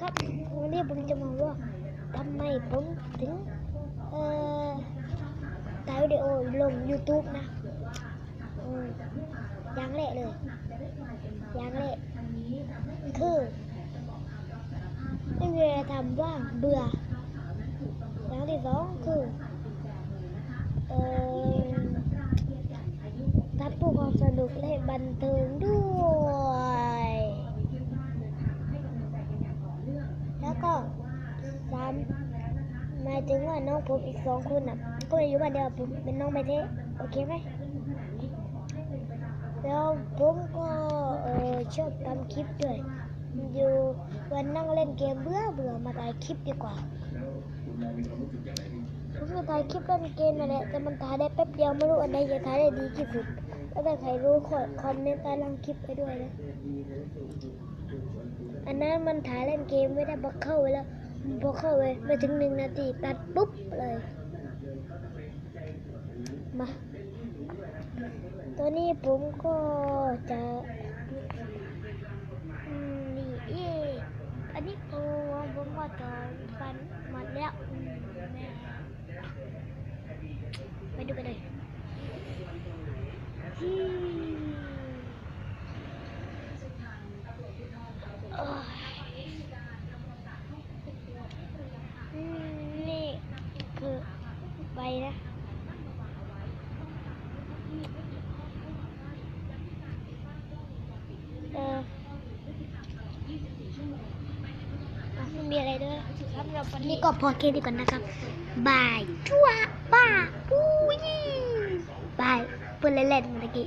ครับวันนี้ผมจะมาว่าทำไมผมถึงเอ่อถ่ายวิดีโอลง YouTube นะอย่างแรกเลยอย่างแรกคือไม่มีอะไรทำว่างเบื่ออย่างที่สองคือเอ่อทำเพื่อความสนุกและบันเทิงด้วย แล้ว ก็สามหมายถึงว่าน้องผมอีกสองคนอะ ก็อยู่บ้านเดียวผมเป็นน้องไม่เทโอเคไหมแล้วผมก็เออชอบทำคลิปด้วยอยู่วันนั่งเล่นเกมเบื่อเบื่อมาถ่ายคลิปดีกว่าผมก็ถ่ายคลิปเล่นเกมนั่นแหละแต่มันถ่ายได้แป๊บเดียวไม่รู้อันไหนจะถ่ายได้ดีที่สุดแล้วถ้าใครรู้ขอคอมเมนต์ใต้ล่างคลิปไปด้วยนะ อันนั้นมันถ่ายเล่นเกมไม่ได้พอเข้าไปแล้วพอเข้าไปไม่ถึงหนึ่งนาทีตัดปุ๊บเลยมาตอนนี้ผมก็จะอืมนี่เย่อันนี้ผมผมก็จะฟันหมดแล้วอืมแม่ไปดูกันเลยอืมโอ้ย อืมนี่คือใบ นะเออไม่มีอะไรด้วยนี่ก็พอแค่นี้ก่อนนะครับ บายชั่วบ้าปุ้ยบายเพื่อนเล่นๆเมื่อกี้